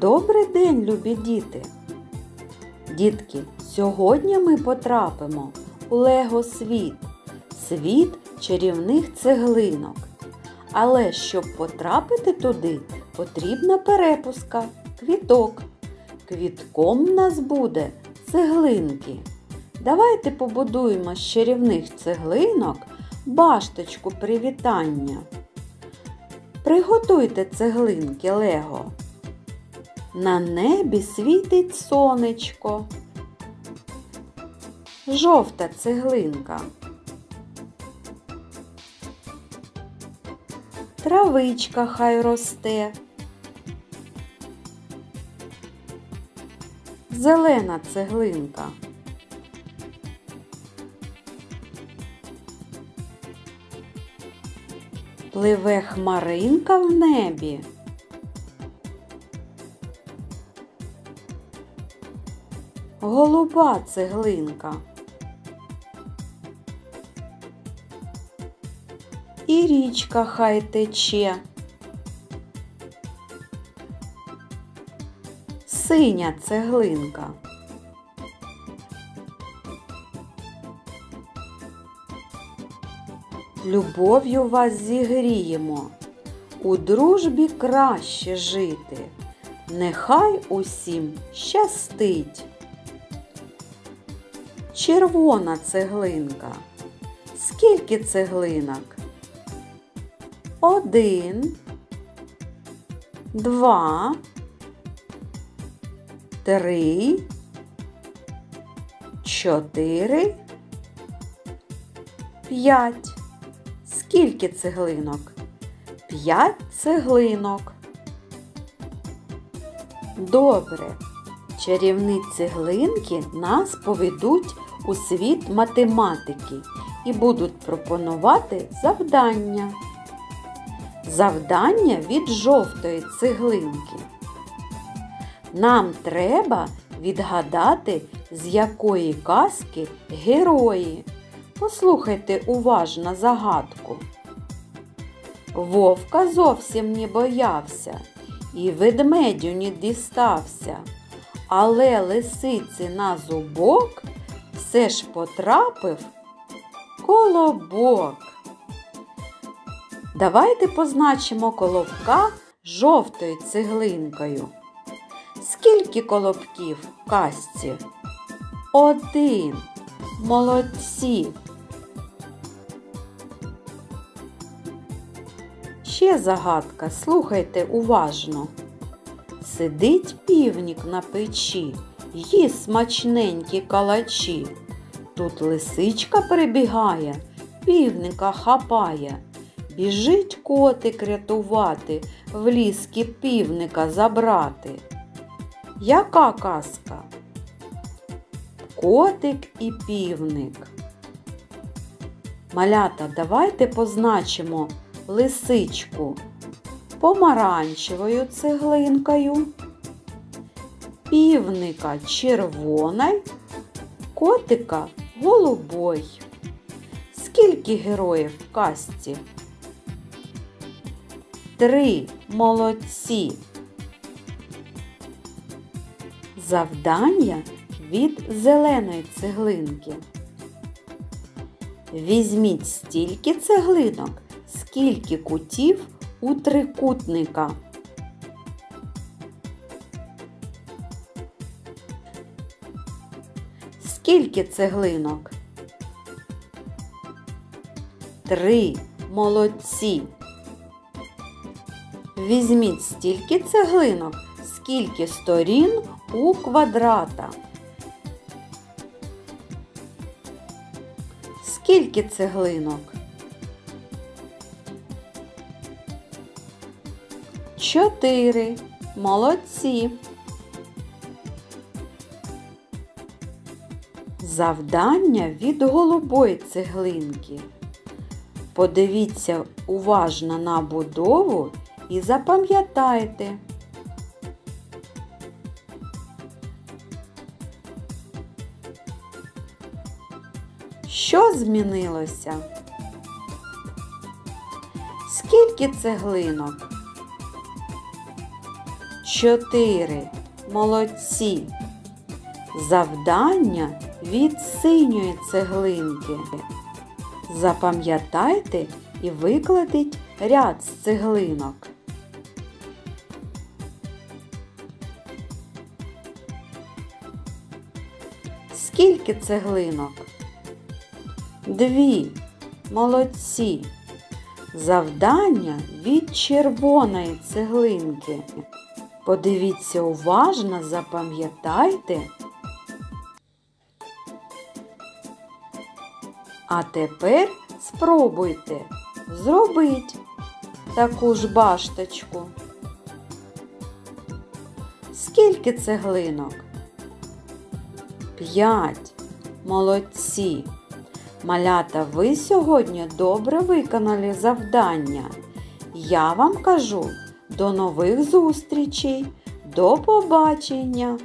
Добрий день, любі діти! Дітки, сьогодні ми потрапимо у Лего світ, світ чарівних цеглинок. Але щоб потрапити туди, потрібна перепуска, квіток. Квітком в нас буде цеглинки. Давайте побудуємо з чарівних цеглинок башточку привітання. Приготуйте цеглинки Лего. На небі світить сонечко. Жовта цеглинка. Травичка хай росте. Зелена цеглинка. Пливе хмаринка в небі. Голуба цеглинка. І річка хай тече. Синя цеглинка. Любов'ю вас зігріємо, у дружбі краще жити. Нехай усім щастить. Червона цеглинка. Скільки цеглинок? Один, два, три, чотири, п'ять. Скільки цеглинок? П'ять цеглинок. Добре. Чарівні цеглинки нас поведуть у світ математики і будуть пропонувати завдання. Завдання від жовтої цеглинки. Нам треба відгадати, з якої казки герої. Послухайте уважно загадку. Вовка зовсім не боявся і ведмедю не дістався, але лисиці на зубок все ж потрапив колобок. Давайте позначимо колобка жовтою цеглинкою. Скільки колобків в казці? Один. Молодці. Ще загадка, слухайте уважно. Сидить півнік на печі, їсть смачненькі калачі. Тут лисичка прибігає, півника хапає. Біжить котик рятувати, в ліски півника забрати. Яка казка? Котик і півник. Малята, давайте позначимо лисичку помаранчевою цеглинкою, півника червоною, котика голубой. Скільки героїв в казці? Три молодці. Завдання від зеленої цеглинки. Візьміть стільки цеглинок, скільки кутів у трикутника. Скільки цеглинок? Три. Молодці. Візьміть стільки цеглинок, скільки сторін у квадрата. Скільки цеглинок? Чотири. Молодці. Завдання від голубої цеглинки. Подивіться уважно на будову і запам'ятайте. Що змінилося? Скільки цеглинок? Чотири. Молодці. Завдання від синьої цеглинки. Запам'ятайте і викладіть ряд з цеглинок. Скільки цеглинок? Дві. Молодці. Завдання від червоної цеглинки. Подивіться уважно, запам'ятайте. А тепер спробуйте зробити таку ж башточку. Скільки цеглинок? П'ять. Молодці. Малята, ви сьогодні добре виконали завдання. Я вам кажу до нових зустрічей. До побачення!